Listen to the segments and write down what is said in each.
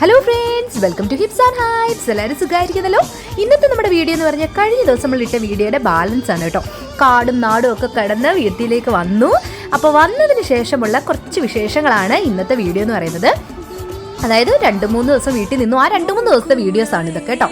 Hello friends welcome to hips and hypes എല്ലാവരും സുഖമായിരിക്കുന്നല്ലോ? ഇന്നത്തെ നമ്മുടെ വീഡിയോ എന്ന് പറഞ്ഞാൽ കഴിഞ്ഞ ദിവസം നമ്മൾ ഇട്ട വീഡിയോയുടെ ബാലൻസ് ആണ് കേട്ടോ. കാടും നാടും ഒക്കെ കടന്ന് വീട്ടിലേക്ക് വന്നു. അപ്പോൾ വന്നതിന് ശേഷമുള്ള കുറച്ച് വിശേഷങ്ങളാണ് ഇന്നത്തെ വീഡിയോ എന്ന് പറയുന്നത്. അതായത് രണ്ട് മൂന്ന് ദിവസം വീട്ടിൽ നിന്നു. ആ രണ്ട് മൂന്ന് ദിവസത്തെ വീഡിയോസാണ് ഇതൊക്കെ കേട്ടോ.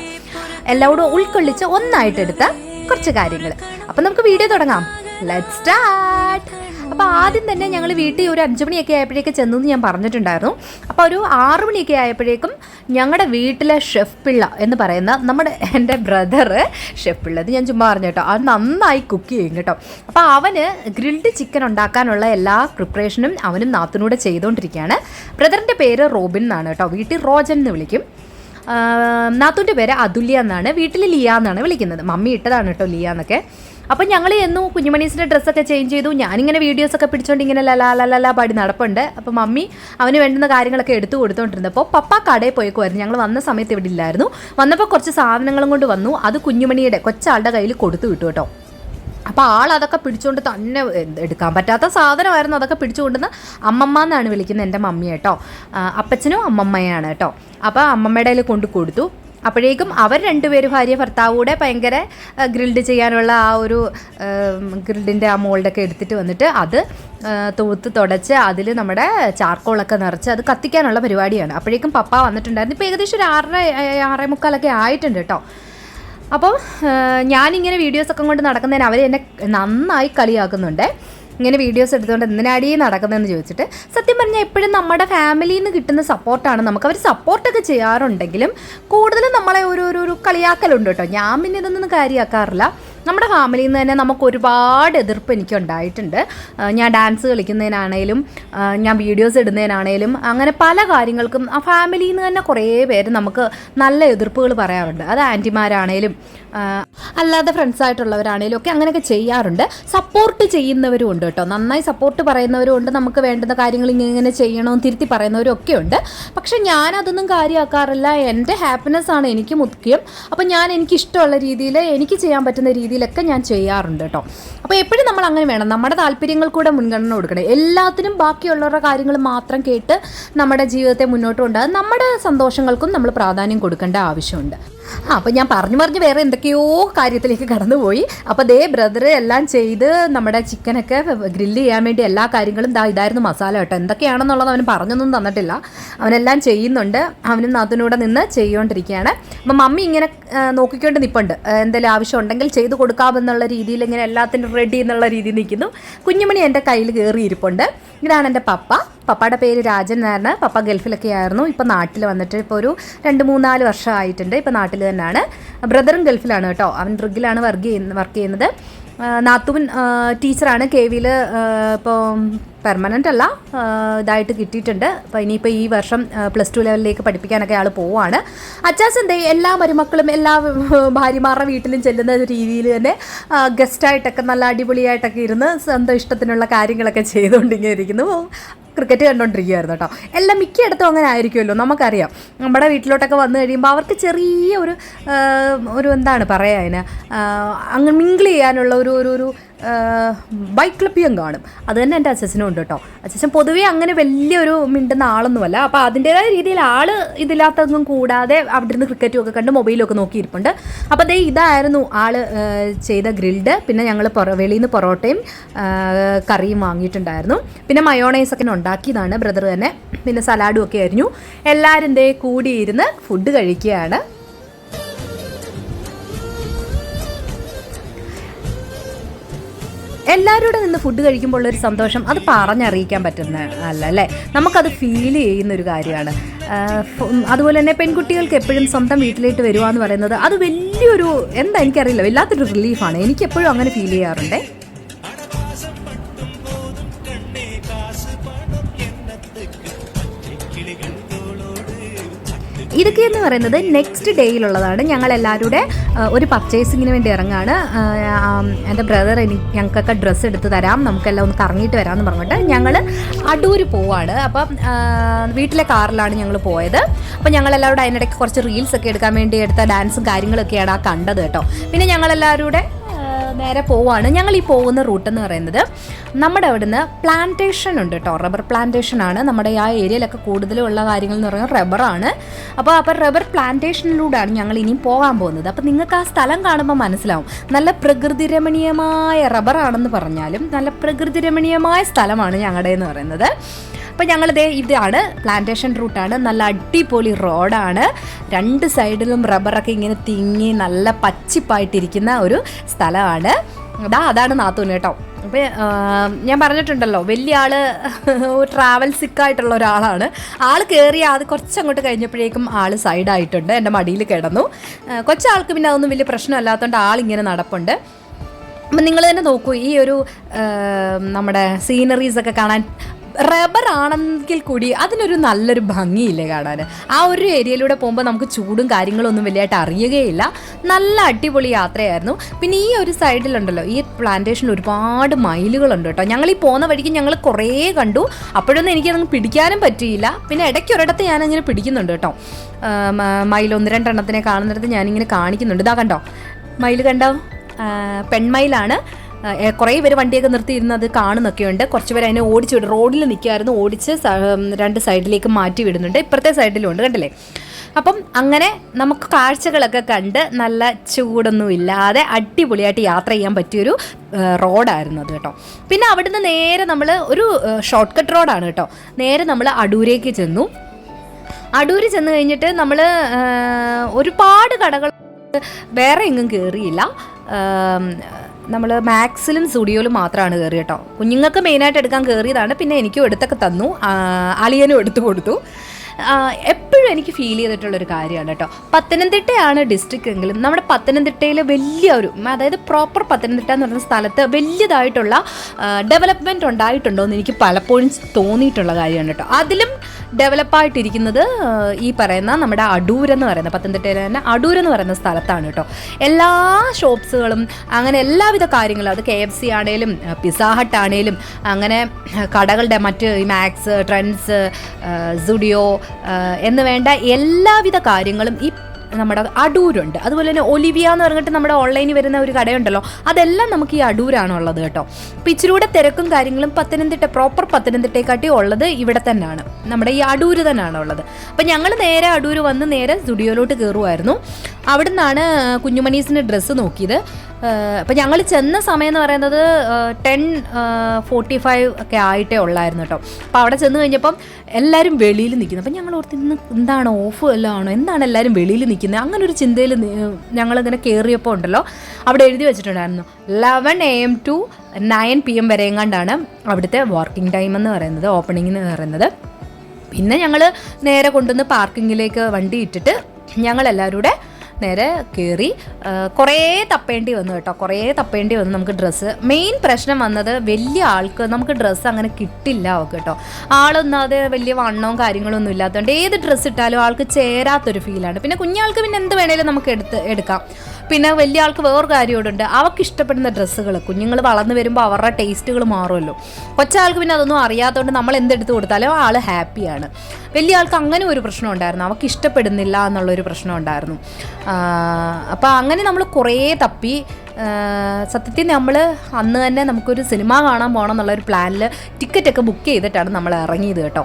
എല്ലാവരും ഉൾക്കൊള്ളിച്ച് ഒന്നായിട്ടെടുത്ത കുറച്ച് കാര്യങ്ങൾ. അപ്പം നമുക്ക് വീഡിയോ തുടങ്ങാം. ലെറ്റ് സ്റ്റാർട്ട് അപ്പോൾ ആദ്യം തന്നെ ഞങ്ങൾ വീട്ടിൽ ഒരു അഞ്ച് മണിയൊക്കെ ആയപ്പോഴേക്ക് ചെന്നു എന്ന് ഞാൻ പറഞ്ഞിട്ടുണ്ടായിരുന്നു. അപ്പോൾ ഒരു ആറ് മണിയൊക്കെ ആയപ്പോഴേക്കും ഞങ്ങളുടെ വീട്ടിലെ ഷെഫ് പിള്ള എന്ന് പറയുന്ന നമ്മുടെ എന്റെ ബ്രദർ ഷെഫ് പിള്ള ഇത് ഞാൻ ചുമ്മാ പറഞ്ഞു കേട്ടോ അത് നന്നായി കുക്ക് ചെയ്യും കേട്ടോ. അപ്പോൾ അവന് ഗ്രിൽഡ് ചിക്കൻ ഉണ്ടാക്കാനുള്ള എല്ലാ പ്രിപ്പറേഷനും അവനും നാത്തിനൂടെ ചെയ്തുകൊണ്ടിരിക്കുകയാണ് ബ്രദറിന്റെ പേര് റോബിൻ എന്നാണ് കേട്ടോ വീട്ടിൽ റോജൻ എന്ന് വിളിക്കും. നാത്തൂന്റെ പേര് അതുല്യ എന്നാണ് വീട്ടിൽ ലിയ എന്നാണ് വിളിക്കുന്നത്. മമ്മി ഇട്ടതാണ് കേട്ടോ ലിയ എന്നൊക്കെ. അപ്പം ഞങ്ങൾ എന്നു കുഞ്ഞുമണീസിന്റെ ഡ്രസ്സൊക്കെ ചേഞ്ച് ചെയ്തു. ഞാനിങ്ങനെ വീഡിയോസൊക്കെ പിടിച്ചോണ്ട് ഇങ്ങനെ ലലാ പാടി നടപ്പുണ്ട്. അപ്പം മമ്മി അവന് വേണ്ടുന്ന കാര്യങ്ങളൊക്കെ എടുത്തു കൊടുത്തോണ്ടിരുന്നപ്പോൾ പപ്പ കടയിൽ പോയേക്കുമായിരുന്നു ഞങ്ങൾ വന്ന സമയത്ത് ഇവിടെ ഇല്ലായിരുന്നു. വന്നപ്പോൾ കുറച്ച് സാധനങ്ങളും കൊണ്ട് വന്നു. അത് കുഞ്ഞുമണിയുടെ കൊച്ചാളുടെ കയ്യിൽ കൊടുത്തു വിട്ടു കേട്ടോ. അപ്പോൾ ആൾ അതൊക്കെ പിടിച്ചുകൊണ്ട് തന്നെ എടുക്കാൻ പറ്റാത്ത സാധനമായിരുന്നു. അതൊക്കെ പിടിച്ചുകൊണ്ടുന്ന അമ്മമ്മ എന്നാണ് വിളിക്കുന്നത് എന്റെ മമ്മി കേട്ടോ. അപ്പച്ചനും അമ്മമ്മയാണ് കേട്ടോ. അപ്പോൾ അമ്മമ്മയുടെ കയ്യിൽ കൊണ്ട് കൊടുത്തു. അപ്പോഴേക്കും അവർ രണ്ടുപേരും ഭാര്യ ഭർത്താവൂടെ ഭയങ്കര ഗ്രിൽഡ് ചെയ്യാനുള്ള ആ ഒരു ഗ്രിൽഡിന്റെ ആ മോൾഡൊക്കെ എടുത്തിട്ട് വന്നിട്ട് അത് തൂത്ത് തുടച്ച് അതിൽ നമ്മുടെ ചാർക്കോളൊക്കെ നിറച്ച് അത് കത്തിക്കാനുള്ള പരിപാടിയാണ്. അപ്പോഴേക്കും പപ്പ വന്നിട്ടുണ്ടായിരുന്നു. ഇപ്പോൾ ഏകദേശം ഒരു ആറര ആറേ മുക്കാലൊക്കെ ആയിട്ടുണ്ട് കേട്ടോ. അപ്പോൾ ഞാനിങ്ങനെ വീഡിയോസൊക്കെ കൊണ്ട് നടക്കുന്നതിന് അവർ എന്നെ നന്നായി കളിയാക്കുന്നുണ്ട്. ഇങ്ങനെ വീഡിയോസ് എടുത്തുകൊണ്ട് എന്തിനാടി നടക്കുന്നതെന്ന് ചോദിച്ചിട്ട് സത്യം പറഞ്ഞാൽ എപ്പോഴും നമ്മുടെ ഫാമിലിയിൽ നിന്ന് കിട്ടുന്ന സപ്പോർട്ടാണ് നമുക്ക് അവർ സപ്പോർട്ടൊക്കെ ചെയ്യാറുണ്ടെങ്കിലും കൂടുതലും നമ്മളെ ഓരോരോ ഒരു കളിയാക്കലുണ്ട് കേട്ടോ. ഞാൻ പിന്നെ ഇതൊന്നും കാര്യമാക്കാറില്ല നമ്മുടെ ഫാമിലിയിൽ നിന്ന് തന്നെ നമുക്ക് ഒരുപാട് എതിർപ്പ് എനിക്ക് ഉണ്ടായിട്ടുണ്ട്. ഞാൻ ഡാൻസ് കളിക്കുന്നതിനാണേലും ഞാൻ വീഡിയോസ് ഇടുന്നതിനാണേലും അങ്ങനെ പല കാര്യങ്ങൾക്കും ആ ഫാമിലിയിൽ നിന്ന് തന്നെ കുറേ പേര് നമുക്ക് നല്ല എതിർപ്പുകൾ പറയാറുണ്ട്. അത് ആന്റിമാരാണേലും അല്ലാതെ ഫ്രണ്ട്സ് ആയിട്ടുള്ളവരാണേലും ഒക്കെ അങ്ങനെയൊക്കെ ചെയ്യാറുണ്ട്. സപ്പോർട്ട് ചെയ്യുന്നവരും ഉണ്ട് കേട്ടോ. നന്നായി സപ്പോർട്ട് പറയുന്നവരും ഉണ്ട്. നമുക്ക് വേണ്ടുന്ന കാര്യങ്ങൾ ഇങ്ങനെ ചെയ്യണമെന്ന് തിരുത്തി പറയുന്നവരും ഒക്കെ ഉണ്ട്. പക്ഷെ ഞാൻ അതൊന്നും കാര്യമാക്കാറില്ല എന്റെ ഹാപ്പിനെസ് ആണ് എനിക്ക് മുഖ്യം. അപ്പം ഞാൻ എനിക്ക് ഇഷ്ടമുള്ള രീതിയിൽ എനിക്ക് ചെയ്യാൻ പറ്റുന്ന രീതിയിലൊക്കെ ഞാൻ ചെയ്യാറുണ്ട് കേട്ടോ. അപ്പോൾ എപ്പോഴും നമ്മൾ അങ്ങനെ വേണം. നമ്മുടെ താല്പര്യങ്ങൾ കൂടെ മുൻഗണന കൊടുക്കണം. എല്ലാത്തിനും ബാക്കിയുള്ളവരുടെ കാര്യങ്ങൾ മാത്രം കേട്ട് നമ്മുടെ ജീവിതത്തെ മുന്നോട്ട് കൊണ്ടുപോകാൻ നമ്മുടെ സന്തോഷങ്ങൾക്കും നമ്മൾ പ്രാധാന്യം കൊടുക്കേണ്ട ആവശ്യമുണ്ട്. ആ അപ്പോൾ ഞാൻ പറഞ്ഞു പറഞ്ഞ് വേറെ എന്തൊക്കെയോ കാര്യത്തിലേക്ക് കടന്നുപോയി. അപ്പോൾ ദേ ബ്രദർ എല്ലാം ചെയ്ത് നമ്മുടെ ചിക്കനൊക്കെ ഗ്രില്ല് ചെയ്യാൻ വേണ്ടി എല്ലാ കാര്യങ്ങളും ദാ ഇതായിരുന്നു മസാല കേട്ടോ. എന്തൊക്കെയാണെന്നുള്ളത് അവന് പറഞ്ഞൊന്നും തന്നിട്ടില്ല. അവനെല്ലാം ചെയ്യുന്നുണ്ട്. അവനും നാത്തിനൂടെ നിന്ന് ചെയ്തുകൊണ്ടിരിക്കുകയാണ് അപ്പം മമ്മി ഇങ്ങനെ നോക്കിക്കൊണ്ട് നിൽപ്പുണ്ട് എന്തെങ്കിലും ആവശ്യം ഉണ്ടെങ്കിൽ ചെയ്ത് കൊടുക്കാമെന്നുള്ള രീതിയിൽ ഇങ്ങനെ എല്ലാത്തിനും റെഡി എന്നുള്ള രീതിയിൽ നിൽക്കുന്നു. കുഞ്ഞുമണി എന്റെ കയ്യിൽ കയറിയിരിപ്പുണ്ട്. ഇതാണ് എന്റെ പപ്പ. പപ്പയുടെ പേര് രാജൻ എന്നാണ് പപ്പ ഗൾഫിലൊക്കെ ആയിരുന്നു ഇപ്പോൾ നാട്ടിൽ വന്നിട്ട് ഇപ്പോൾ ഒരു രണ്ട് മൂന്നാൽ വർഷം ആയിട്ടുണ്ട് ഇപ്പോൾ നാട്ടിൽ തന്നെയാണ്. ബ്രദറും ഗൾഫിലാണ് കേട്ടോ. അവൻ ഡ്രിഗിലാണ് വർക്ക് ചെയ്യുന്ന വർക്ക് ചെയ്യുന്നത്. നാത്തുവിൻ ടീച്ചറാണ്. കെ വിയിൽ ഇപ്പോൾ പെർമനന്റ് അല്ല. ഇതായിട്ട് കിട്ടിയിട്ടുണ്ട്. അപ്പോൾ ഇനിയിപ്പോൾ ഈ വർഷം പ്ലസ് ടു ലെവലിലേക്ക് പഠിപ്പിക്കാനൊക്കെ ആൾ പോവാണ്. അച്ചാസ് എന്തേ എല്ലാ മരുമക്കളും എല്ലാ ഭാര്യമാരുടെ വീട്ടിലും ചെല്ലുന്ന രീതിയിൽ തന്നെ ഗസ്റ്റായിട്ടൊക്കെ നല്ല അടിപൊളിയായിട്ടൊക്കെ ഇരുന്ന് സ്വന്തം ഇഷ്ടത്തിനുള്ള കാര്യങ്ങളൊക്കെ ചെയ്തുകൊണ്ടിങ്ങനെ ഇരിക്കുന്നു ക്രിക്കറ്റ് കണ്ടുകൊണ്ടിരിക്കുകയായിരുന്നു കേട്ടോ. എല്ലാം മിക്കയിടത്തും അങ്ങനെ ആയിരിക്കുമല്ലോ നമുക്കറിയാം. നമ്മുടെ വീട്ടിലോട്ടൊക്കെ വന്നു കഴിയുമ്പോൾ അവർക്ക് ചെറിയ ഒരു ഒരു എന്താണ് പറയുക അതിന് അങ്ങ് മിങ്കിൾ ചെയ്യാനുള്ള ഒരു ഒരു ഒരു ബൈക്ലപ്പ്യം കാണും. അത് തന്നെ എന്റെ അച്ഛനും ഉണ്ട് കേട്ടോ അച്ഛൻ പൊതുവേ അങ്ങനെ വലിയൊരു മിണ്ടുന്ന ആളൊന്നുമല്ല. അപ്പോൾ അതിന്റേതായ രീതിയിൽ ആൾ ഇതില്ലാത്തതൊന്നും കൂടാതെ അവിടെ നിന്ന് ക്രിക്കറ്റും ഒക്കെ കണ്ട് മൊബൈലും ഒക്കെ നോക്കിയിരിപ്പുണ്ട്. അപ്പോൾ അതേ ഇതായിരുന്നു ആൾ ചെയ്ത ഗ്രിൽഡ്. പിന്നെ ഞങ്ങൾ വെളിയിൽ നിന്ന് പൊറോട്ടയും കറിയും വാങ്ങിയിട്ടുണ്ടായിരുന്നു. പിന്നെ മയോണൈസ് ഒക്കെ ഉണ്ടാക്കിയതാണ് ബ്രദർ തന്നെ. പിന്നെ സലാഡും ഒക്കെ ആയിരുന്നു. എല്ലാവരും കൂടിയിരുന്ന് ഫുഡ് കഴിക്കുകയാണ്. എല്ലാവരോടും നിന്ന് ഫുഡ് കഴിക്കുമ്പോൾ ഉള്ളൊരു സന്തോഷം. അത് പറഞ്ഞറിയിക്കാൻ പറ്റുന്ന അല്ല അല്ലേ നമുക്കത് ഫീൽ ചെയ്യുന്ന ഒരു കാര്യമാണ് അതുപോലെ തന്നെ പെൺകുട്ടികൾക്ക് എപ്പോഴും സ്വന്തം വീട്ടിലേക്ക് വരുവാന്ന് പറയുന്നത് അത് വലിയൊരു എന്താ എനിക്കറിയില്ല വല്ലാത്തൊരു റിലീഫാണ് എനിക്കെപ്പോഴും അങ്ങനെ ഫീൽ ചെയ്യാറുണ്ടേ? ഇതൊക്കെ എന്ന് പറയുന്നത് നെക്സ്റ്റ് ഡേയിലുള്ളതാണ് ഞങ്ങൾ എല്ലാവരുടെ ഒരു പർച്ചേസിങ്ങിന് വേണ്ടി ഇറങ്ങാണ്. എന്റെ ബ്രദർ എനിക്ക് ഞങ്ങൾക്കൊക്കെ ഡ്രസ്സ് എടുത്ത് തരാം. നമുക്കെല്ലാം ഒന്ന് കറങ്ങിയിട്ട് വരാമെന്ന് പറഞ്ഞിട്ട് ഞങ്ങൾ അടൂർ പോവാണ്. അപ്പം വീട്ടിലെ കാറിലാണ് ഞങ്ങൾ പോയത്. അപ്പം ഞങ്ങളെല്ലാവരും അതിനിടയ്ക്ക് കുറച്ച് റീൽസ് ഒക്കെ എടുക്കാൻ വേണ്ടി എടുത്ത ഡാൻസും കാര്യങ്ങളൊക്കെയാണ് ആ കണ്ടത് കേട്ടോ. പിന്നെ ഞങ്ങളെല്ലാവരും കൂടെ ആ, നേരെ പോവാണ്. ഞങ്ങൾ ഈ പോകുന്ന റൂട്ട് എന്ന് പറയുന്നത് നമ്മുടെ അവിടുന്ന് പ്ലാന്റേഷൻ ഉണ്ട് കേട്ടോ റബ്ബർ പ്ലാന്റേഷൻ ആണ്. നമ്മുടെ ആ ഏരിയയിലൊക്കെ കൂടുതലും ഉള്ള കാര്യങ്ങൾ എന്ന് പറയുന്നത് റബ്ബറാണ് അപ്പോൾ അപ്പോൾ റബ്ബർ പ്ലാന്റേഷനിലൂടെയാണ് ഞങ്ങൾ ഇനിയും പോകാൻ പോകുന്നത്. അപ്പോൾ നിങ്ങൾക്ക് ആ സ്ഥലം കാണുമ്പോൾ മനസ്സിലാവും. നല്ല പ്രകൃതി രമണീയമായ റബ്ബറാണെന്ന് പറഞ്ഞാലും നല്ല പ്രകൃതി രമണീയമായ സ്ഥലമാണ് ഞങ്ങളുടെ എന്ന് പറയുന്നത്. അപ്പോൾ ഞങ്ങളിതേ ഇതാണ് പ്ലാന്റേഷൻ റൂട്ടാണ് നല്ല അടിപൊളി റോഡാണ് രണ്ട് സൈഡിലും റബ്ബറൊക്കെ ഇങ്ങനെ തിങ്ങി നല്ല പച്ചിപ്പായിട്ടിരിക്കുന്ന ഒരു സ്ഥലമാണ്. അതാ അതാണ് നാത്തൂന് കേട്ടോ. അപ്പോൾ ഞാൻ പറഞ്ഞിട്ടുണ്ടല്ലോ വലിയ ആൾ ട്രാവൽ സിക്കായിട്ടുള്ള ഒരാളാണ്. ആൾ കയറി അത് കുറച്ചങ്ങോട്ട് കഴിഞ്ഞപ്പോഴേക്കും ആൾ സൈഡായിട്ടുണ്ട് എന്റെ മടിയിൽ കിടന്നു. കൊച്ചാൾക്ക് പിന്നെ അതൊന്നും വലിയ പ്രശ്നമല്ലാത്തതുകൊണ്ട് ആളിങ്ങനെ നടപ്പുണ്ട്. അപ്പം നിങ്ങൾ തന്നെ നോക്കൂ ഈ ഒരു നമ്മുടെ സീനറീസ് ഒക്കെ കാണാൻ റബ്ബർ ആണെങ്കിൽ കൂടി അതിനൊരു നല്ലൊരു ഭംഗിയില്ലേ കാണാൻ? ആ ഒരു ഏരിയയിലൂടെ പോകുമ്പോൾ നമുക്ക് ചൂടും കാര്യങ്ങളൊന്നും വലിയതായിട്ട് അറിയുകയില്ല. നല്ല അടിപൊളി യാത്രയായിരുന്നു. പിന്നെ ഈ ഒരു സൈഡിലുണ്ടല്ലോ ഈ പ്ലാന്റേഷനിൽ ഒരുപാട് മയിലുകളുണ്ട് കേട്ടോ. ഞങ്ങൾ ഈ പോകുന്ന വഴിക്ക് ഞങ്ങൾ കുറേ കണ്ടു. അപ്പോഴൊന്നും എനിക്കതൊന്നും പിടിക്കാനും പറ്റിയില്ല. പിന്നെ ഇടയ്ക്ക് ഒരിടത്ത് ഞാനങ്ങനെ പിടിക്കുന്നുണ്ട് കേട്ടോ. മയിൽ ഒന്ന് രണ്ടെണ്ണത്തിനെ കാണുന്നിടത്ത് ഞാനിങ്ങനെ കാണിക്കുന്നുണ്ട്. ഇതാ കണ്ടോ? മയിൽ കണ്ടോ? പെൺമയിലാണ്. കുറേ പേര് വണ്ടിയൊക്കെ നിർത്തിയിരുന്നത് കാണുന്നൊക്കെ ഉണ്ട്. അതിനെ ഓടിച്ചു വിടും റോഡിൽ നിൽക്കുമായിരുന്നു ഓടിച്ച് രണ്ട് സൈഡിലേക്ക് മാറ്റി വിടുന്നുണ്ട്. ഇപ്പുറത്തെ സൈഡിലും ഉണ്ട് കണ്ടില്ലേ? അപ്പം അങ്ങനെ നമുക്ക് കാഴ്ചകളൊക്കെ കണ്ട് നല്ല ചൂടൊന്നും ഇല്ലാതെ അടിപൊളിയായിട്ട് യാത്ര ചെയ്യാൻ പറ്റിയൊരു റോഡായിരുന്നു അത് കേട്ടോ. പിന്നെ അവിടുന്ന് നേരെ നമ്മൾ ഒരു ഷോർട്ട് കട്ട് റോഡാണ് കേട്ടോ. നേരെ നമ്മൾ അടൂരേക്ക് ചെന്നു. അടൂര് ചെന്ന് കഴിഞ്ഞിട്ട് നമ്മൾ ഒരുപാട് കടകൾ വേറെ എങ്ങും കയറിയില്ല നമ്മൾ മാക്സിലും സ്റ്റുഡിയോയിലും മാത്രമാണ് കയറി കേട്ടോ. കുഞ്ഞുങ്ങൾക്ക് മെയിനായിട്ട് എടുക്കാൻ കയറിയതാണ് പിന്നെ എനിക്കും എടുത്തൊക്കെ തന്നു. അളിയനും എടുത്തു കൊടുത്തു. എപ്പോഴും എനിക്ക് ഫീൽ ചെയ്തിട്ടുള്ളൊരു കാര്യമാണ് കേട്ടോ. പത്തനംതിട്ടയാണ് ഡിസ്ട്രിക്റ്റ് എങ്കിലും നമ്മുടെ പത്തനംതിട്ടയിൽ വലിയ ഒരു അതായത് പ്രോപ്പർ പത്തനംതിട്ട എന്ന് പറയുന്ന സ്ഥലത്ത് വലിയതായിട്ടുള്ള ഡെവലപ്മെന്റ് ഉണ്ടായിട്ടുണ്ടോ എന്ന് എനിക്ക് പലപ്പോഴും തോന്നിയിട്ടുള്ള കാര്യമാണ് കേട്ടോ. അതിലും ഡെവലപ്പായിട്ടിരിക്കുന്നത് ഈ പറയുന്ന നമ്മുടെ അടൂർ എന്ന് പറയുന്ന പത്തനംതിട്ടയിൽ തന്നെ അടൂർ എന്ന് പറയുന്ന സ്ഥലത്താണ് കേട്ടോ. എല്ലാ ഷോപ്സുകളും അങ്ങനെ എല്ലാവിധ കാര്യങ്ങളും അത് കെ എഫ് സി ആണേലും പിസ ഹട്ട് ആണേലും അങ്ങനെ കടകളുടെ മറ്റ് മാക്സ് ട്രെൻഡ്സ് സുഡിയോ എന്ന് വേണ്ട എല്ലാവിധ കാര്യങ്ങളും ഈ നമ്മുടെ അടൂരുണ്ട്. അതുപോലെ തന്നെ ഒലിവിയ എന്ന് പറഞ്ഞിട്ട് നമ്മുടെ ഓൺലൈനിൽ വരുന്ന ഒരു കടയുണ്ടല്ലോ. അതെല്ലാം നമുക്ക് ഈ അടൂരാണുള്ളത് കേട്ടോ. അപ്പം ഇച്ചിരൂടെ തിരക്കും കാര്യങ്ങളും പത്തനംതിട്ട പ്രോപ്പർ പത്തനംതിട്ടയെക്കാട്ടി ഉള്ളത് ഇവിടെ തന്നെയാണ്. നമ്മുടെ ഈ അടൂര് തന്നെയാണ് ഉള്ളത്. അപ്പം ഞങ്ങൾ നേരെ അടൂര് വന്ന് നേരെ സ്റ്റുഡിയോയിലോട്ട് കയറുമായിരുന്നു അവിടെ നിന്നാണ് കുഞ്ഞുമണീസിന്റെ ഡ്രസ്സ് നോക്കിയത്. അപ്പം ഞങ്ങൾ ചെന്ന സമയം എന്ന് പറയുന്നത് ടെൻ ഫോർട്ടി ഫൈവ് ഒക്കെ ആയിട്ടേ ഉള്ളായിരുന്നു കേട്ടോ അപ്പോൾ അവിടെ ചെന്ന് കഴിഞ്ഞപ്പം എല്ലാവരും വെളിയിൽ നിൽക്കുന്നു അപ്പം ഞങ്ങൾ ഓർത്ത് ഇന്ന് എന്താണ് ഓഫ് വല്ലതും ആണോ എന്താണ് എല്ലാവരും വെളിയിൽ നിൽക്കുന്നത് അങ്ങനെ ഒരു ചിന്തയിൽ ഞങ്ങളിങ്ങനെ കയറിയപ്പോൾ ഉണ്ടല്ലോ അവിടെ എഴുതി വെച്ചിട്ടുണ്ടായിരുന്നു. Eleven A M to nine P M വരെ എങ്ങാണ്ടാണ് അവിടുത്തെ വർക്കിംഗ് ടൈം എന്ന് പറയുന്നത് ഓപ്പണിംഗ് എന്ന് പറയുന്നത്. പിന്നെ ഞങ്ങൾ നേരെ കൊണ്ടുവന്ന് പാർക്കിങ്ങിലേക്ക് വണ്ടി ഇട്ടിട്ട് ഞങ്ങളെല്ലാവരും കൂടെ നേരെ കയറി കുറേ തപ്പേണ്ടി വന്നു കേട്ടോ. കുറേ തപ്പേണ്ടി വന്നു നമുക്ക് ഡ്രസ്സ് മെയിൻ പ്രശ്നം വന്നത് വലിയ ആൾക്ക് നമുക്ക് ഡ്രസ്സ് അങ്ങനെ കിട്ടില്ല അവൾക്ക് കേട്ടോ. ആളൊന്നാതെ വലിയ വണ്ണവും കാര്യങ്ങളൊന്നും ഇല്ലാത്തതുകൊണ്ട് ഏത് ഡ്രസ്സ് ഇട്ടാലും ആൾക്ക് ചേരാത്തൊരു ഫീലാണ് പിന്നെ കുഞ്ഞാൾക്ക് പിന്നെ എന്ത് വേണേലും നമുക്ക് എടുത്ത് എടുക്കാം. പിന്നെ വലിയ ആൾക്ക് വേറൊരു കാര്യമുണ്ട് അവർക്ക് ഇഷ്ടപ്പെടുന്ന ഡ്രസ്സുകൾ കുഞ്ഞുങ്ങൾ വളർന്നു വരുമ്പോൾ അവരുടെ ടേസ്റ്റുകൾ മാറുമല്ലോ. കൊച്ചാൾക്ക് പിന്നെ അതൊന്നും അറിയാത്തതുകൊണ്ട് നമ്മൾ എന്തെടുത്ത് കൊടുത്താലും ആൾ ഹാപ്പിയാണ്. വലിയ ആൾക്ക് അങ്ങനെ ഒരു പ്രശ്നം ഉണ്ടായിരുന്നു. അവർക്ക് ഇഷ്ടപ്പെടുന്നില്ല എന്നുള്ളൊരു പ്രശ്നം ഉണ്ടായിരുന്നു. അപ്പോൾ അങ്ങനെ നമ്മൾ കുറേ തപ്പി. സത്യത്തിൽ നമ്മൾ അന്ന് തന്നെ നമുക്കൊരു സിനിമ കാണാൻ പോകണം എന്നുള്ളൊരു പ്ലാനിൽ ടിക്കറ്റൊക്കെ ബുക്ക് ചെയ്തിട്ടാണ് നമ്മൾ ഇറങ്ങിയത് കേട്ടോ.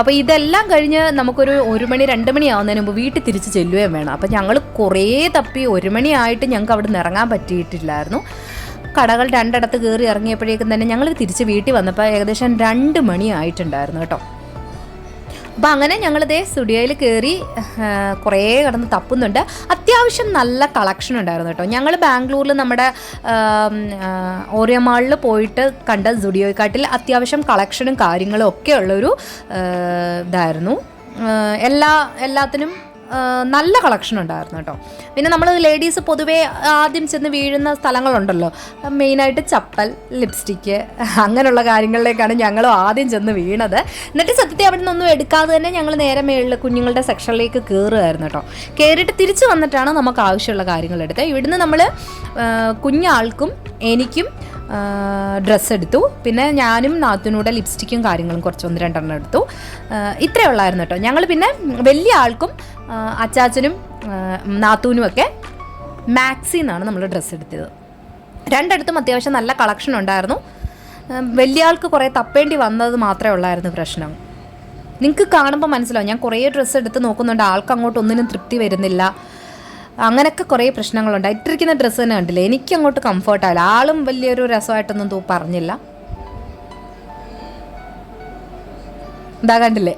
അപ്പോൾ ഇതെല്ലാം കഴിഞ്ഞ് നമുക്കൊരു ഒരു മണി രണ്ട് മണി ആവുന്നതിന് മുമ്പ് വീട്ടിൽ തിരിച്ച് ചെല്ലുകയും വേണം. അപ്പോൾ ഞങ്ങൾ കുറേ തപ്പി ഒരു മണിയായിട്ട് ഞങ്ങൾക്ക് അവിടെ നിന്ന് ഇറങ്ങാൻ പറ്റിയിട്ടില്ലായിരുന്നു. കടകൾ രണ്ടിടത്ത് കയറി ഇറങ്ങിയപ്പോഴേക്കും തന്നെ ഞങ്ങൾ തിരിച്ച് വീട്ടിൽ വന്നപ്പോൾ ഏകദേശം രണ്ട് മണി ആയിട്ടുണ്ടായിരുന്നു കേട്ടോ. അപ്പോൾ അങ്ങനെ ഞങ്ങൾ ഇതേ സ്റ്റുഡിയോയിൽ കയറി കുറേ കിടന്ന് തപ്പുന്നുണ്ട്. അത്യാവശ്യം നല്ല കളക്ഷൻ ഉണ്ടായിരുന്നു കേട്ടോ. ഞങ്ങൾ ബാംഗ്ലൂരിൽ നമ്മുടെ ഓറിയ മാളിൽ പോയിട്ട് കണ്ട സ്റ്റുഡിയോയെക്കാട്ടിൽ അത്യാവശ്യം കളക്ഷനും കാര്യങ്ങളും ഒക്കെ ഉള്ളൊരു ഇതായിരുന്നു. എല്ലാ എല്ലാത്തിനും നല്ല കളക്ഷൻ ഉണ്ടായിരുന്നു കേട്ടോ. പിന്നെ നമ്മൾ ലേഡീസ് പൊതുവേ ആദ്യം ചെന്ന് വീഴുന്ന സ്ഥലങ്ങളുണ്ടല്ലോ. മെയിനായിട്ട് ചപ്പൽ ലിപ്സ്റ്റിക്ക് അങ്ങനെയുള്ള കാര്യങ്ങളിലേക്കാണ് ഞങ്ങൾ ആദ്യം ചെന്ന് വീണത്. എന്നിട്ട് സത്യത്തെ അവിടെ നിന്നൊന്നും എടുക്കാതെ തന്നെ ഞങ്ങൾ നേരെ മേളിൽ കുഞ്ഞുങ്ങളുടെ സെക്ഷനിലേക്ക് കയറുമായിരുന്നു കേട്ടോ. കയറിയിട്ട് തിരിച്ചു വന്നിട്ടാണ് നമുക്ക് ആവശ്യമുള്ള കാര്യങ്ങൾ എടുത്തത്. ഇവിടുന്ന് നമ്മൾ കുഞ്ഞാൾക്കും എനിക്കും ഡ്രസ്സ് എടുത്തു. പിന്നെ ഞാനും നാത്തുനൂടെ ലിപ്സ്റ്റിക്കും കാര്യങ്ങളും കുറച്ച് ഒന്ന് രണ്ടെണ്ണം എടുത്തു. ഇത്രയേ ഉള്ളായിരുന്നു കേട്ടോ. ഞങ്ങൾ പിന്നെ വലിയ ആൾക്കും അച്ചാച്ചനും ആ, നാത്തൂനും ഒക്കെ മാക്സി എന്നാണ് നമ്മൾ ഡ്രസ്സ് എടുത്തത്. രണ്ടിടത്തും അത്യാവശ്യം നല്ല കളക്ഷൻ ഉണ്ടായിരുന്നു. വലിയ ആൾക്ക് കുറേ തപ്പേണ്ടി വന്നത് മാത്രമേ ഉള്ളായിരുന്നു പ്രശ്നം. നിങ്ങൾക്ക് കാണുമ്പോൾ മനസ്സിലാവും. ഞാൻ കുറേ ഡ്രസ്സ് എടുത്ത് നോക്കുന്നുണ്ട്. ആൾക്ക് അങ്ങോട്ട് ഒന്നിനും തൃപ്തി വരുന്നില്ല. അങ്ങനെയൊക്കെ കുറേ പ്രശ്നങ്ങളുണ്ട്. ഇട്ടിരിക്കുന്ന ഡ്രസ്സ് തന്നെ കണ്ടില്ലേ? എനിക്ക് അങ്ങോട്ട് കംഫർട്ടായില്ല ആളും വലിയൊരു രസമായിട്ടൊന്നും തൂ പറഞ്ഞില്ല. ഇതാ കണ്ടില്ലേ?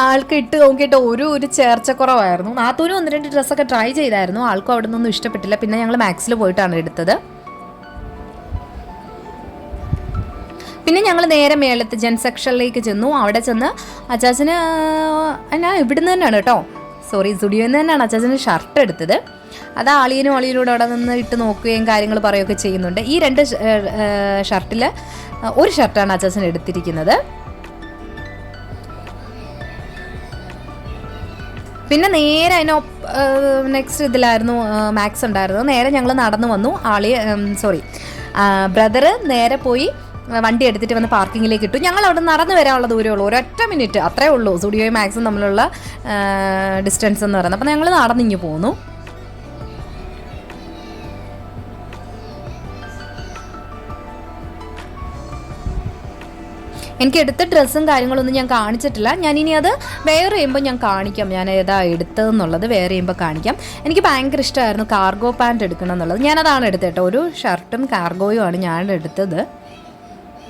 ആൾക്ക് ഇട്ട് നോക്കിയിട്ട് ഒരു ഒരു ചേർച്ച കുറവായിരുന്നു നാത്തൂനും ഒന്ന് രണ്ട് ഡ്രസ്സൊക്കെ ട്രൈ ചെയ്തായിരുന്നു. ആൾക്കും അവിടെ നിന്നൊന്നും ഇഷ്ടപ്പെട്ടില്ല. പിന്നെ ഞങ്ങൾ മാക്സിൽ പോയിട്ടാണ് എടുത്തത്. പിന്നെ ഞങ്ങൾ നേരെ മേളത്ത് ജെൻ സെക്ഷനിലേക്ക് ചെന്നു. അവിടെ ചെന്ന് അച്ചാച്ചന് ഞാൻ ഇവിടുന്ന് തന്നെയാണ് കേട്ടോ. സോറി സ്റ്റുഡിയോ നിന്ന് തന്നെയാണ് അച്ചാച്ചന് ഷർട്ട് എടുത്തത്. അത് ആളിയനും ആളിയിലൂടെ അവിടെ നിന്ന് ഇട്ട് നോക്കുകയും കാര്യങ്ങൾ പറയുകയൊക്കെ ചെയ്യുന്നുണ്ട്. ഈ രണ്ട് ഷർട്ടിൽ ഒരു ഷർട്ടാണ് അച്ചാച്ചൻ എടുത്തിരിക്കുന്നത്. പിന്നെ നേരെ അതിന് നെക്സ്റ്റ് ഇതിലായിരുന്നു മാക്സ് ഉണ്ടായിരുന്നു നേരെ ഞങ്ങൾ നടന്നു വന്നു. ആളി സോറി ബ്രദറ് നേരെ പോയി വണ്ടി എടുത്തിട്ട് വന്ന് പാർക്കിങ്ങിലേക്ക് ഇട്ടു. ഞങ്ങൾ അവിടെ നടന്നു വരാനുള്ള ദൂരമേ ഉള്ളൂ. ഒരൊറ്റ മിനിറ്റ് അത്രേ ഉള്ളൂ. സ്റ്റുഡിയോയും മാക്സും തമ്മിലുള്ള ഡിസ്റ്റൻസ് എന്ന് പറയുന്നത്. അപ്പോൾ ഞങ്ങൾ നടന്നിങ്ങ് പോന്നു. എനിക്ക് എടുത്ത ഡ്രസ്സും കാര്യങ്ങളൊന്നും ഞാൻ കാണിച്ചിട്ടില്ല. ഞാൻ ഇനി അത് വെയർ ചെയ്യുമ്പോൾ ഞാൻ കാണിക്കാം. ഞാൻ ഏതാ എടുത്തതെന്നുള്ളത് വെയർ ചെയ്യുമ്പോൾ കാണിക്കാം. എനിക്ക് ഭയങ്കര ഇഷ്ടമായിരുന്നു കാർഗോ പാന്റ് എടുക്കണം എന്നുള്ളത്. ഞാനതാണ് എടുത്തേട്ടോ ഒരു ഷർട്ടും കാർഗോയും ആണ് ഞാൻ എടുത്തത്.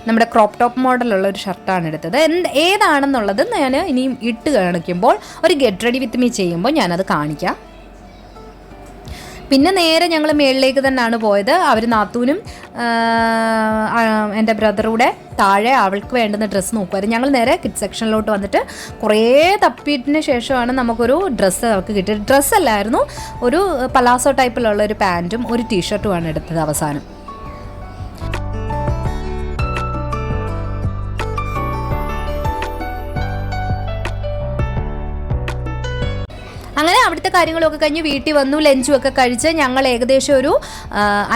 നമ്മുടെ ക്രോപ്പ് ടോപ്പ് മോഡലുള്ള ഒരു ഷർട്ടാണ് എടുത്തത്. എന്ത് ഏതാണെന്നുള്ളത് ഞാൻ ഇനിയും ഇട്ട് കാണിക്കുമ്പോൾ ഒരു ഗെറ്റ് റെഡി വിത്ത് മീ ചെയ്യുമ്പോൾ ഞാനത് കാണിക്കാം. പിന്നെ നേരെ ഞങ്ങൾ മേളിലേക്ക് തന്നെയാണ് പോയത്. അവർ നാത്തൂനും എന്റെ ബ്രദറൂടെ താഴെ അവൾക്ക് വേണ്ടുന്ന ഡ്രസ്സ് നോക്കുമായിരുന്നു ഞങ്ങൾ നേരെ കിഡ് സെക്ഷനിലോട്ട് വന്നിട്ട് കുറേ തപ്പിയിട്ടിന് ശേഷമാണ് നമുക്കൊരു ഡ്രസ്സ് അവൾക്ക് കിട്ടിയത്. ഡ്രസ്സല്ലായിരുന്നു ഒരു പലാസോ ടൈപ്പിലുള്ള ഒരു പാന്റും ഒരു ടീഷർട്ടുമാണ് എടുത്തത് അവസാനം. അങ്ങനെ അവിടുത്തെ കാര്യങ്ങളൊക്കെ കഴിഞ്ഞ് വീട്ടിൽ വന്നു ലഞ്ചും ഒക്കെ കഴിച്ച് ഞങ്ങൾ ഏകദേശം ഒരു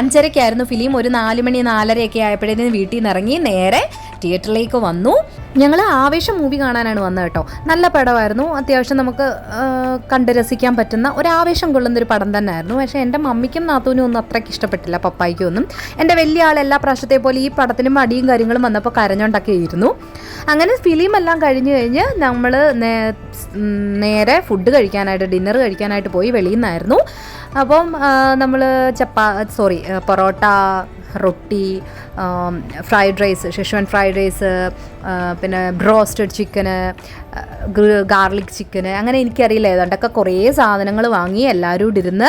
അഞ്ചരക്കായിരുന്നു ഫിലിം. ഒരു നാല് മണി നാലരയൊക്കെ ആയപ്പോഴേക്കും വീട്ടിൽ നിന്ന് ഇറങ്ങി നേരെ തിയേറ്ററിലേക്ക് വന്നു. ഞങ്ങൾ ആവേശം മൂവി കാണാനാണ് വന്നത് കേട്ടോ. നല്ല പടമായിരുന്നു. അത്യാവശ്യം നമുക്ക് കണ്ട് രസിക്കാൻ പറ്റുന്ന ഒരു ആവേശം കൊള്ളുന്നൊരു പടം തന്നെ ആയിരുന്നു പക്ഷേ എന്റെ മമ്മിക്കും നാത്തൂനും ഒന്നും അത്രയ്ക്ക് ഇഷ്ടപ്പെട്ടില്ല പപ്പായ്ക്കും ഒന്നും. എന്റെ വലിയ ആൾ എല്ലാ പ്രാവശ്യത്തെ പോലെ ഈ പടത്തിനും അടിയും കാര്യങ്ങളും വന്നപ്പോൾ കരഞ്ഞോണ്ടൊക്കെ ഇരുന്നു. അങ്ങനെ ഫിലിം എല്ലാം കഴിഞ്ഞ് കഴിഞ്ഞ് നമ്മൾ നേരെ ഫുഡ് കഴിക്കാനായിട്ട് ഡിന്നർ കഴിക്കാനായിട്ട് പോയി വെളിയിൽ നിന്നായിരുന്നു. അപ്പം നമ്മൾ ചപ്പാ sorry porotta roti fried rice schezwan fried rice പിന്നെ ബ്രോസ്റ്റഡ് ചിക്കന് ഗാർലിക് ചിക്കന് അങ്ങനെ എനിക്കറിയില്ല ഏതാണ്ടൊക്കെ കുറേ സാധനങ്ങൾ വാങ്ങി എല്ലാവരും ഇരുന്ന്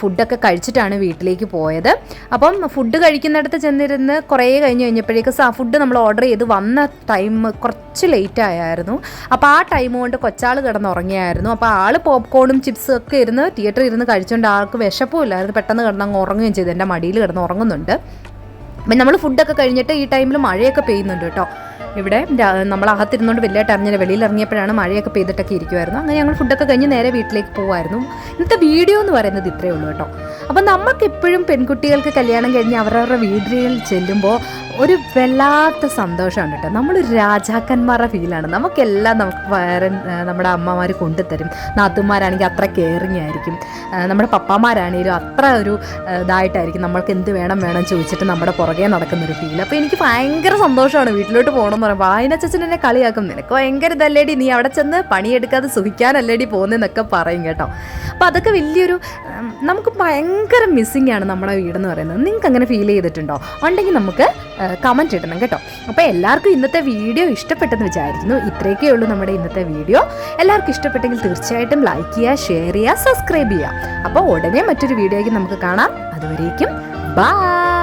ഫുഡൊക്കെ കഴിച്ചിട്ടാണ് വീട്ടിലേക്ക് പോയത്. അപ്പം ഫുഡ് കഴിക്കുന്നിടത്ത് ചെന്നിരുന്ന് കുറേ കഴിഞ്ഞ് കഴിഞ്ഞപ്പോഴേക്ക് ഫുഡ് നമ്മൾ ഓർഡർ ചെയ്ത് വന്ന ടൈം കുറച്ച് ലേറ്റ് ആയായിരുന്നു. അപ്പോൾ ആ ടൈം കൊണ്ട് കൊച്ചാൾ കിടന്നുറങ്ങിയായിരുന്നു അപ്പോൾ ആൾ പോപ്കോണും ചിപ്സും ഒക്കെ ഇരുന്ന് തിയേറ്ററിൽ ഇരുന്ന് കഴിച്ചുകൊണ്ട് ആൾക്ക് വിശപ്പും ഇല്ലായിരുന്നു. പെട്ടെന്ന് കിടന്നങ്ങ് ഉറങ്ങുകയും ചെയ്തു. എന്റെ മടിയിൽ കിടന്ന് ഉറങ്ങുന്നുണ്ട്. അപ്പം നമ്മൾ ഫുഡൊക്കെ കഴിഞ്ഞിട്ട് ഈ ടൈമിൽ മഴയൊക്കെ പെയ്യുന്നുണ്ട് കേട്ടോ. ഇവിടെ നമ്മൾ അകത്തിരുന്നുകൊണ്ട് വലിയതായിട്ട് അറിഞ്ഞില്ല വെളിയിൽ ഇറങ്ങിയപ്പോഴാണ് മഴയൊക്കെ പെയ്തിട്ടൊക്കെ ഇരിക്കുമായിരുന്നു അങ്ങനെ ഞങ്ങൾ ഫുഡൊക്കെ കഴിഞ്ഞ് നേരെ വീട്ടിലേക്ക് പോകുമായിരുന്നു ഇന്നത്തെ വീഡിയോ എന്ന് പറയുന്നത് ഇത്രയേ ഉള്ളൂ കേട്ടോ. അപ്പം നമുക്ക് എപ്പോഴും പെൺകുട്ടികൾക്ക് കല്യാണം കഴിഞ്ഞ് അവരവരുടെ വീടുകളിൽ ചെല്ലുമ്പോൾ ഒരു വല്ലാത്ത സന്തോഷമാണ് കേട്ടോ. നമ്മൾ രാജാക്കന്മാരുടെ ഫീലാണ് നമുക്കെല്ലാം നമുക്ക് വേറെ നമ്മുടെ അമ്മമാർ കൊണ്ടുതരും. നാത്തുമാരാണെങ്കിൽ അത്ര കെയറിങ് ആയിരിക്കും. നമ്മുടെ പപ്പാമാരാണെങ്കിലും അത്ര ഒരു ഇതായിട്ടായിരിക്കും. നമ്മൾക്ക് എന്ത് വേണം വേണം ചോദിച്ചിട്ട് നമ്മുടെ പുറകെ നടക്കുന്നൊരു ഫീൽ അപ്പോൾ എനിക്ക് ഭയങ്കര സന്തോഷമാണ് വീട്ടിലോട്ട് പോകണമെന്ന് പറയുമ്പോൾ വായനച്ചൻ എന്നെ കളിയാക്കും. നിനക്ക് ഭയങ്കര ഇതല്ലേടി. നീ അവിടെ ചെന്ന് പണിയെടുക്കാതെ സുഖിക്കാനല്ലേടി പോകുന്നതെന്നൊക്കെ പറയും കേട്ടോ. അപ്പോൾ അതൊക്കെ വലിയൊരു നമുക്ക് ഭയങ്കര മിസ്സിംഗ് ആണ് നമ്മുടെ വീടെന്ന് പറയുന്നത്. നിങ്ങൾക്ക് അങ്ങനെ ഫീൽ ചെയ്തിട്ടുണ്ടോ? ഉണ്ടെങ്കിൽ നമുക്ക് കമന്റ് ഇടണം കേട്ടോ. അപ്പോൾ എല്ലാവർക്കും ഇന്നത്തെ വീഡിയോ ഇഷ്ടപ്പെട്ടെന്ന് വിചാരിക്കുന്നു. ഇത്രയൊക്കെ ഉള്ളൂ നമ്മുടെ ഇന്നത്തെ വീഡിയോ. എല്ലാവർക്കും ഇഷ്ടപ്പെട്ടെങ്കിൽ തീർച്ചയായിട്ടും ലൈക്ക് ചെയ്യുക ഷെയർ ചെയ്യുക സബ്സ്ക്രൈബ് ചെയ്യുക. അപ്പോൾ ഉടനെ മറ്റൊരു വീഡിയോയ്ക്ക് നമുക്ക് കാണാം. അതുവരേക്കും ബൈ